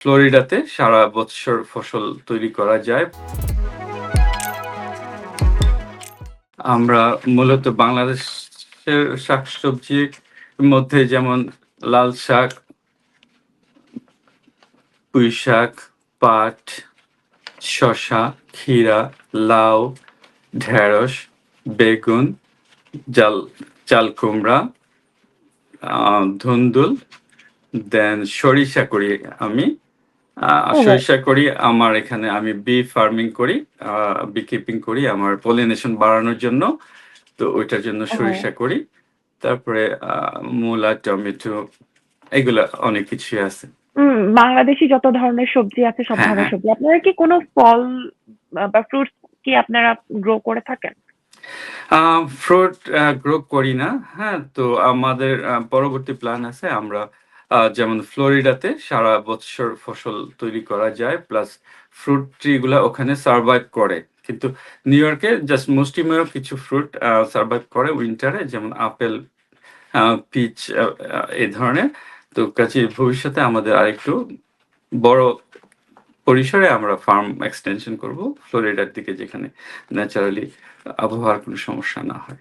ফ্লোরিডাতে সারা বছর ফসল তৈরি করা যায় আমরা মূলত বাংলাদেশের শাকসবজির মধ্যে যেমন লাল শাক, পুঁই শাক, পাট, শসা, ক্ষীরা, লাউ, ঢেঁড়স, বেগুন, জাল, চাল কুমড়া ধুন্দুল, দেন সরিষা করি আমি। সরিষা করি আমার এখানে আমি বি ফার্মিং করি বি কিপিং করি আমার পলিনেশন বাড়ানোর জন্য। তো ওইটার জন্য সরিষা করি। তারপরে মূলা টমেটো এগুলা অনেক কিছুই আছে। বাংলাদেশি যত ধরনের সবজি আছে সব হ্যাঁ, ধরনের হ্যাঁ। সবজি। আপনারা কি কোনো ফল বা ফ্রুটস কি আপনারা গ্রো করে থাকেন? ফ্রুট গ্রো করি না। হ্যাঁ তো আমাদের পরবর্তী প্ল্যান আছে আমরা যেমন ফ্লোরিডাতে সারা বছর ফসল তৈরি করা যায়, প্লাস ফ্রুট ট্রিগুলা ওখানে সার্ভাইভ করে। কিন্তু নিউ ইয়র্কে জাস্ট মুষ্টিমেয় কিছু ফ্রুট সার্ভাইভ করে উইন্টারে, যেমন আপেল পিচ এই ধরনের। তো কাছে ভবিষ্যতে আমাদের আরেকটু বড় পরিসরে আমরা ফার্ম এক্সটেনশন করব, ফ্লোরিডার দিকে যেখানে ন্যাচারালি আবহাওয়ার কোনো সমস্যা না হয়।